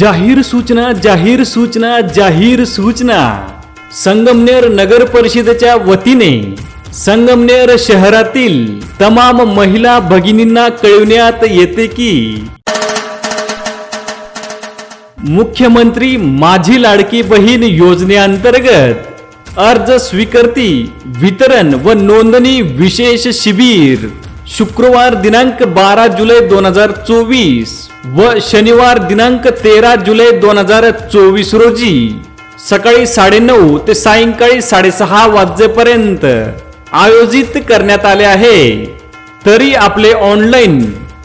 जाहीर सूचना जाहीर सूचना जाहीर सूचना. संगमनेर नगर परिषदेच्या वतीने संगमनेर शहरातील तमाम महिला भगिनींना कळविण्यात येते की मुख्यमंत्री माझी लाडकी बहीण योजनेअंतर्गत अर्ज स्वीकृती वितरण व नोंदणी विशेष शिबिर. शुक्रवार दिनांक बारा जुलै दोन हजार चोवीस व शनिवार दिनांक तेरा जुलै दोन हजार चोवीस रोजी सकाळी साडेनऊ ते सायंकाळी साडेसहा वाजेपर्यंत आयोजित करण्यात आले आहे. तरी आपले ऑनलाईन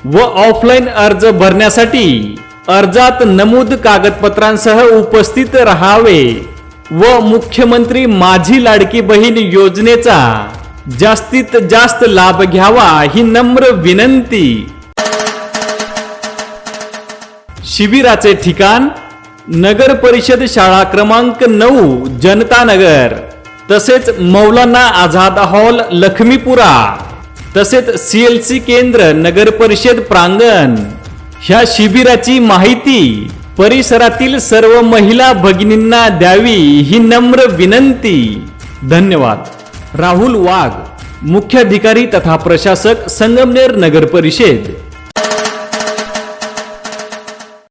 व ऑफलाईन अर्ज भरण्यासाठी अर्जात नमूद कागदपत्रांसह उपस्थित राहावे व मुख्यमंत्री माझी लाडकी बहीण योजनेचा जास्तीत जास्त लाभ घ्यावा ही नम्र विनंती. शिबिराचे ठिकाण नगर परिषद शाळा क्रमांक नऊ जनता नगर. तसेच मौलाना आझाद हॉल लक्ष्मीपुरा तसेच सीएलसी केंद्र नगर परिषद प्रांगण. ह्या शिबिराची माहिती परिसरातील सर्व महिला भगिनींना द्यावी ही नम्र विनंती. धन्यवाद. राहुल वाघ मुख्याधिकारी तथा प्रशासक संगमनेर नगर परिषद.